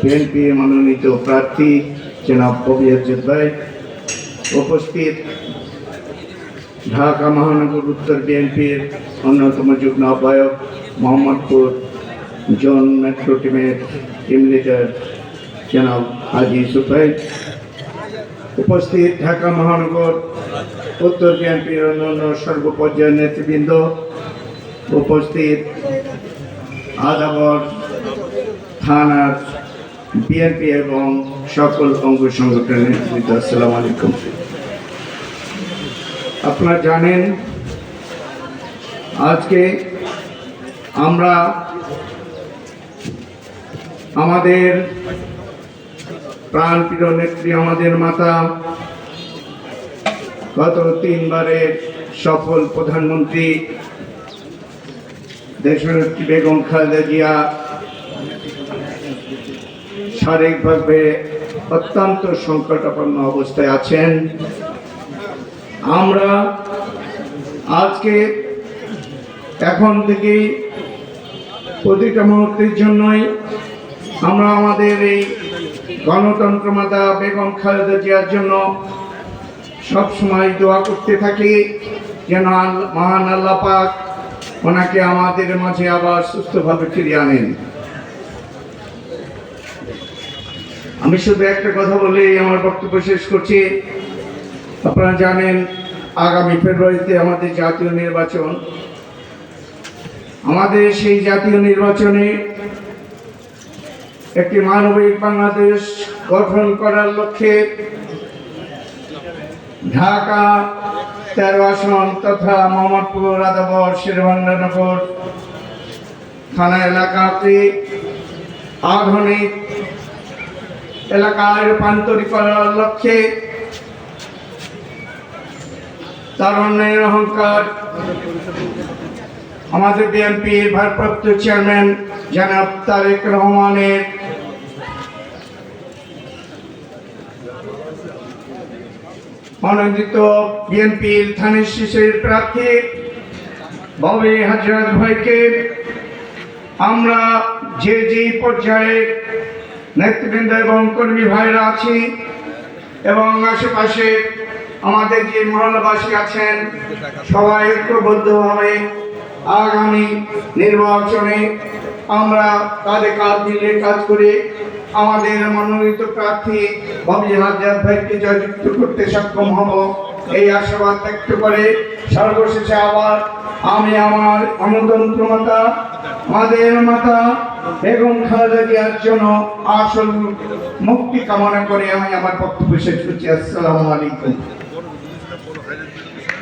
BNP মনোনীত প্রার্থী জনাব কবির ভাই উপস্থিত ঢাকা মহানগর উত্তর বিএনপির অন্যতম যুগ্ম আহ্বায়ক মোহাম্মদপুর জোন মেট্রো টিমের টিম লিডার জনাব হাজি সুফাই উপস্থিত ঢাকা মহানগর উত্তর বিএনপির অন্যান্য সর্বপর্যায়ের নেতৃবৃন্দ উপস্থিত আদাবর থানার বিএনপি এবং সকল অঙ্গ সংগঠনের নেতৃবৃন্দ আসসালামু আলাইকুম। আপনারা জানেন, আজকে আমরা আমাদের প্রাণপ্রিয় নেত্রী, আমাদের মাতা, গত তিনবারের সফল প্রধানমন্ত্রী, দেশনেত্রী বেগম খালেদা জিয়া শারীরিকভাবে অত্যন্ত সংকটাপন্ন অবস্থায় আছেন। আমরা আজকে এখন থেকেই প্রতিটা মুহূর্তের জন্যই আমরা আমাদের এই গণতন্ত্র মাতা বেগম খালেদা জিয়ার জন্য সবসময় দোয়া করতে থাকি, যেন মহান আল্লাহ পাক ওনাকে আমাদের মাঝে আবার সুস্থভাবে ফিরিয়ে আনেন। আমি শুধু একটা কথা বলেই আমার বক্তব্য শেষ করছি। আপনারা জানেন, আগামী ফেব্রুয়ারিতে আমাদের জাতীয় নির্বাচন। আমাদের সেই জাতীয় নির্বাচনে একটি মানবিক বাংলাদেশ গঠন করার লক্ষ্যে ঢাকা, তেরো আসন তথা মোহাম্মদপুর আদাবর শেরবাংলানগর থানা এলাকাতে আধুনিক এলাকায় রূপান্তরিত করার লক্ষ্যে তারুণ্যের অহংকার। আমাদের বিএনপির ভারপ্রাপ্ত চেয়ারম্যান জনাব তারেক রহমানের মনোনীত বিএনপির থানের শীষের প্রার্থী ববি হাজরাত ভাইকে আমরা যে যে পর্যায়ে নেতৃবৃন্দ এবং কর্মী ভাইরা আছি। এবং আশেপাশে আমাদের যে মহল্লাবাসী আছেন, সবাই ঐক্যবদ্ধভাবে আগামী নির্বাচনে আমরা তাদের কাজ মিলিয়ে কাজ করে আমাদের মনোনীত প্রার্থী ববি হাজার ভাইকে জয়যুক্ত করতে সক্ষম হব। এই আশীর্বাদ ব্যক্ত করে সর্বশেষে আবার আমি আমার গণতন্ত্র মাতা আমাদের মাতা বেগম খালেদা জিয়ার জন্য আসল মুক্তি কামনা করে আমি আমার বক্তব্য শেষ করছি। আসসালামু আলাইকুম।